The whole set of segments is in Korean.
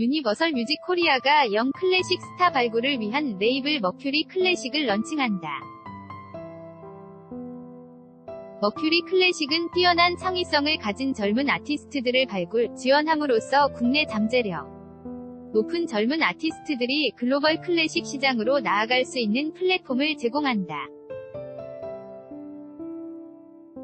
유니버설 뮤직 코리아가 영 클래식 스타 발굴을 위한 레이블 머큐리 클래식을 런칭한다. 머큐리 클래식은 뛰어난 창의성을 가진 젊은 아티스트들을 발굴, 지원함으로써 국내 잠재력 높은 젊은 아티스트들이 글로벌 클래식 시장으로 나아갈 수 있는 플랫폼을 제공한다.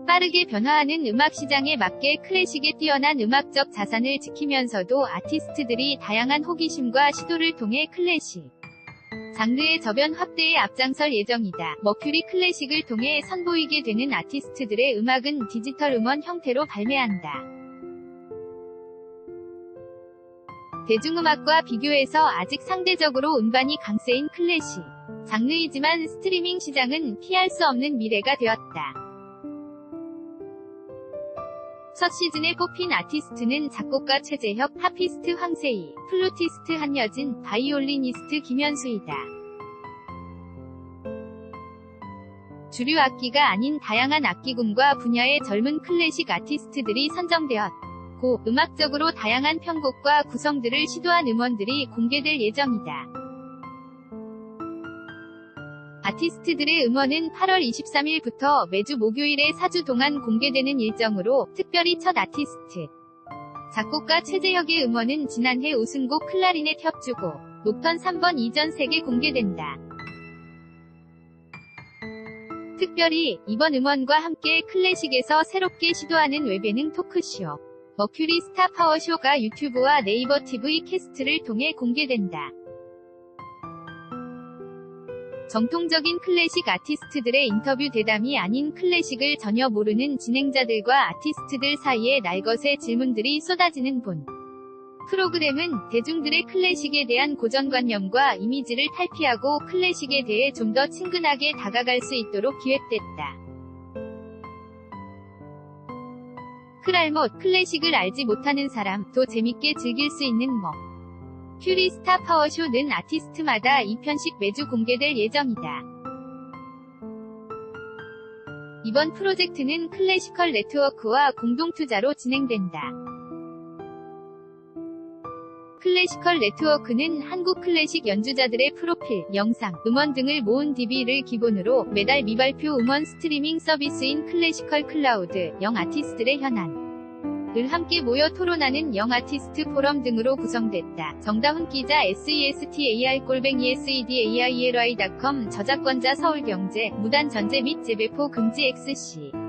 빠르게 변화하는 음악 시장에 맞게 클래식의 뛰어난 음악적 자산을 지키면서도 아티스트들이 다양한 호기심과 시도를 통해 클래식 장르의 저변 확대에 앞장설 예정이다. 머큐리 클래식을 통해 선보이게 되는 아티스트들의 음악은 디지털 음원 형태로 발매한다. 대중음악과 비교해서 아직 상대적으로 음반이 강세인 클래식 장르이지만 스트리밍 시장은 피할 수 없는 미래가 되었다. 첫 시즌에 뽑힌 아티스트는 작곡가 최재혁, 하피스트 황세희, 플루티스트 한여진, 바이올리니스트 김현수이다. 주류 악기가 아닌 다양한 악기군과 분야의 젊은 클래식 아티스트들이 선정되었고, 음악적으로 다양한 편곡과 구성들을 시도한 음원들이 공개될 예정이다. 아티스트들의 음원은 8월 23일부터 매주 목요일에 4주 동안 공개되는 일정으로 특별히 첫 아티스트 작곡가 최재혁의 음원은 지난해 우승곡 클라리넷 협주곡 녹턴 3번 이전 3개 공개된다. 특별히 이번 음원과 함께 클래식에서 새롭게 시도하는 웹예능 토크쇼 머큐리 스타 파워쇼가 유튜브와 네이버 TV 캐스트를 통해 공개된다. 정통적인 클래식 아티스트들의 인터뷰 대담이 아닌 클래식을 전혀 모르는 진행자들과 아티스트들 사이에 날것의 질문들이 쏟아지는 본. 프로그램은 대중들의 클래식에 대한 고정관념과 이미지를 탈피하고 클래식에 대해 좀 더 친근하게 다가갈 수 있도록 기획됐다. 클알못 클래식을 알지 못하는 사람도 재밌게 즐길 수 있는 뭐. 큐리 스타 파워쇼는 아티스트마다 2편씩 매주 공개될 예정이다. 이번 프로젝트는 클래시컬 네트워크와 공동투자로 진행된다. 클래시컬 네트워크는 한국 클래식 연주자들의 프로필, 영상, 음원 등을 모은 DB를 기본으로 매달 미발표 음원 스트리밍 서비스인 클래시컬 클라우드, 영 아티스트들의 현안, 을 함께 모여 토론하는 영 아티스트 포럼 등으로 구성됐다. 정다훈 기자 SESTAR-SEDAIRY.com 저작권자 서울경제 무단 전제 및 재배포 금지 XC